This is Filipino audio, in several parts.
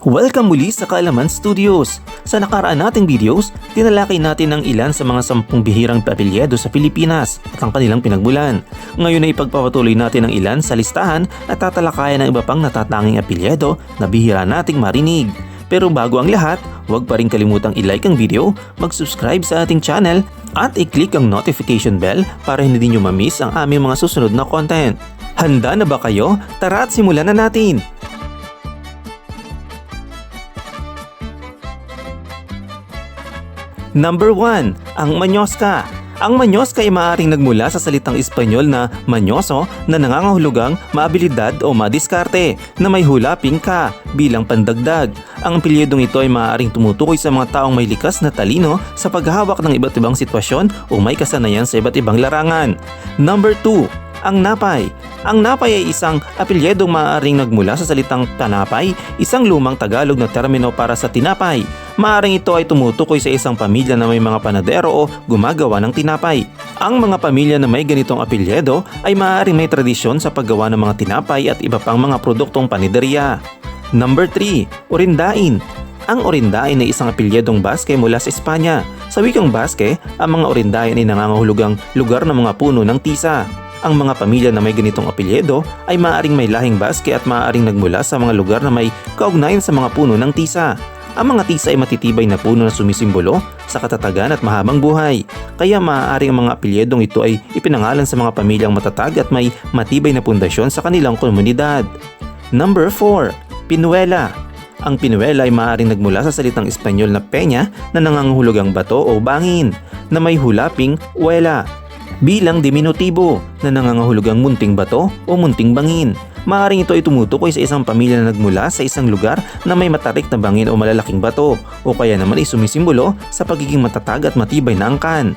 Welcome muli sa Kaalaman Studios. Sa nakaraan nating videos, tinalakay natin ang ilan sa mga sampung bihirang apelyedo sa Pilipinas at ang kanilang pinagmulan. Ngayon ay ipagpapatuloy natin ang ilan sa listahan at tatalakayan ng iba pang natatanging apelyedo na bihira nating marinig. Pero bago ang lahat, huwag pa rin kalimutang i-like ang video, mag-subscribe sa ating channel at i-click ang notification bell para hindi nyo ma-miss ang aming mga susunod na content. Handa na ba kayo? Tara at simulan na natin! Number 1, ang manyoska. Ang manyoska ay maaaring nagmula sa salitang Espanyol na manyoso na nangangahulugang maabilidad o madiskarte na may hulaping ka bilang pandagdag. Ang apelyedong ito ay maaaring tumutukoy sa mga taong may likas na talino sa paghahawak ng iba't ibang sitwasyon o may kasanayan sa iba't ibang larangan. Number 2, ang napay. Ang napay ay isang apelyedong maaaring nagmula sa salitang tanapay, isang lumang Tagalog na termino para sa tinapay. Maaring ito ay tumutukoy sa isang pamilya na may mga panadero o gumagawa ng tinapay. Ang mga pamilya na may ganitong apelyedo ay maaaring may tradisyon sa paggawa ng mga tinapay at iba pang mga produktong paniderya. Number 3. Orindain ang Orindain ay isang apelyedong baske mula sa Espanya. Sa wikang baske, ang mga Orindain ay nangangahulugang lugar ng mga puno ng tisa. Ang mga pamilya na may ganitong apelyedo ay maaaring may lahing baske at maaaring nagmula sa mga lugar na may kaugnayan sa mga puno ng tisa. Ang mga tisa ay matitibay na puno na sumisimbolo sa katatagan at mahabang buhay. Kaya maaaring ang mga apelyedong ito ay ipinangalan sa mga pamilyang matatag at may matibay na pundasyon sa kanilang komunidad. Number 4. Pinuela ang pinuela ay maaaring nagmula sa salitang Espanyol na peña na nangangahulugang bato o bangin na may hulaping uela bilang diminutibo na nangangahulugang munting bato o munting bangin. Maaring ito ay tumutukoy sa isang pamilya na nagmula sa isang lugar na may matarik na bangin o malalaking bato o kaya naman ay sumisimbolo sa pagiging matatag at matibay na angkan.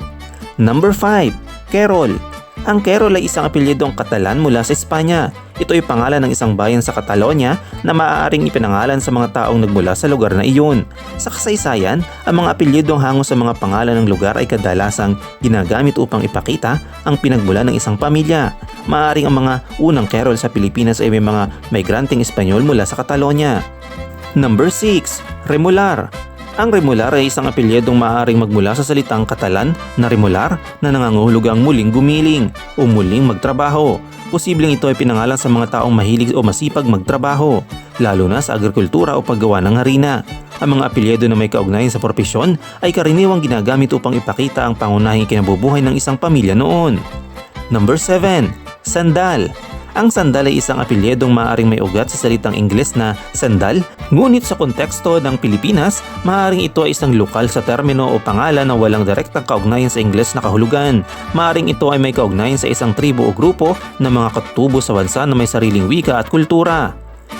Number 5. Carol ang Querol ay isang apelyedong Katalan mula sa Espanya. Ito ay pangalan ng isang bayan sa Catalonia na maaaring ipinangalan sa mga taong nagmula sa lugar na iyon. Sa kasaysayan, ang mga apelyedong hango sa mga pangalan ng lugar ay kadalasang ginagamit upang ipakita ang pinagmula ng isang pamilya. Maaaring ang mga unang Querol sa Pilipinas ay may mga migranteng Espanyol mula sa Catalonia. Number 6. Remular ang remular ay isang apelyedong maaaring magmula sa salitang Katalan na remular na nangangahulugang muling gumiling o muling magtrabaho. Posibleng ito ay pinangalan sa mga taong mahilig o masipag magtrabaho, lalo na sa agrikultura o paggawa ng harina. Ang mga apelyedo na may kaugnayan sa propesyon ay karaniwang ginagamit upang ipakita ang pangunahing kinabubuhay ng isang pamilya noon. Number 7. Sandal ang sandal ay isang apelyedong maaaring may ugat sa salitang Ingles na sandal, ngunit sa konteksto ng Pilipinas, maaaring ito ay isang lokal sa termino o pangalan na walang direktang kaugnayan sa Ingles na kahulugan. Maaaring ito ay may kaugnayan sa isang tribo o grupo ng mga katutubo sa bansa na may sariling wika at kultura.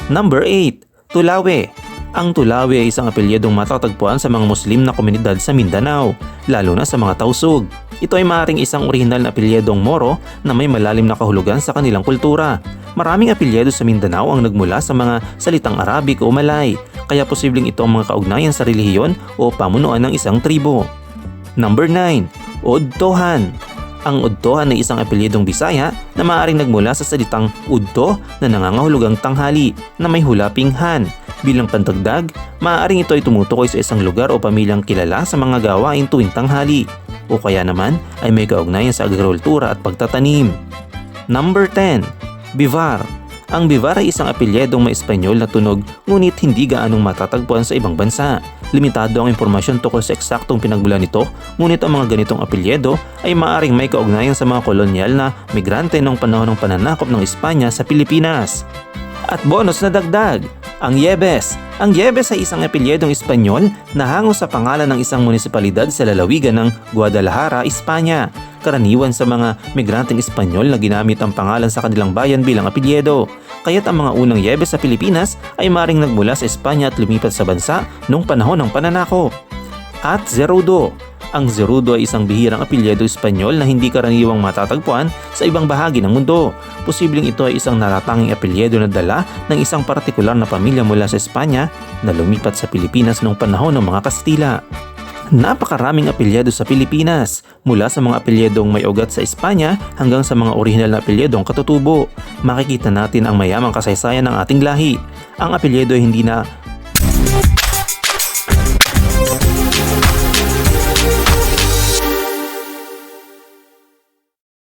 Number 8. Tulawe ang Tulawi ay isang apelyedong matatagpuan sa mga Muslim na komunidad sa Mindanao, lalo na sa mga Tausug. Ito ay maaaring isang orihinal na apelyedong Moro na may malalim na kahulugan sa kanilang kultura. Maraming apelyedo sa Mindanao ang nagmula sa mga salitang Arabic o Malay, kaya posibleng ito ang mga kaugnayan sa relihiyon o pamunuan ng isang tribo. Number 9. Odtohan ang udtohan ay isang apelyedong Bisaya na maaaring nagmula sa salitang udto na nangangahulugang tanghali na may hulaping han Bilang pantagdag, maaaring ito ay tumutukoy sa isang lugar o pamilyang kilala sa mga gawain tuwing tanghali o kaya naman ay may kaugnayan sa agrikultura at pagtatanim. Number 10. Bivar ang bivar ay isang apelyedong may Espanyol na tunog ngunit hindi gaanong matatagpuan sa ibang bansa. Limitado ang impormasyon tungkol sa eksaktong pinagmulan nito ngunit ang mga ganitong apelyedo ay maaaring may kaugnayan sa mga kolonyal na migrante noong panahon ng pananakop ng Espanya sa Pilipinas. At bonus na dagdag, ang Yebes. Ang Yebes ay isang apelyedong Espanyol na hango sa pangalan ng isang munisipalidad sa lalawigan ng Guadalajara, Espanya. Karaniwan sa mga migranteng Espanyol na ginamit ang pangalan sa kanilang bayan bilang apelyedo. Kaya't ang mga unang Yebes sa Pilipinas ay maring nagmula sa Espanya at lumipat sa bansa noong panahon ng pananakop. At Zerudo ang Zerudo ay isang bihirang apelyido Espanyol na hindi karaniwang matatagpuan sa ibang bahagi ng mundo. Posibleng ito ay isang natatanging apelyido na dala ng isang partikular na pamilya mula sa Espanya na lumipat sa Pilipinas noong panahon ng mga Kastila. Napakaraming apelyido sa Pilipinas, mula sa mga apelyedong may ugat sa Espanya hanggang sa mga orihinal na apelyedong katutubo. Makikita natin ang mayamang kasaysayan ng ating lahi. Ang apelyido ay hindi na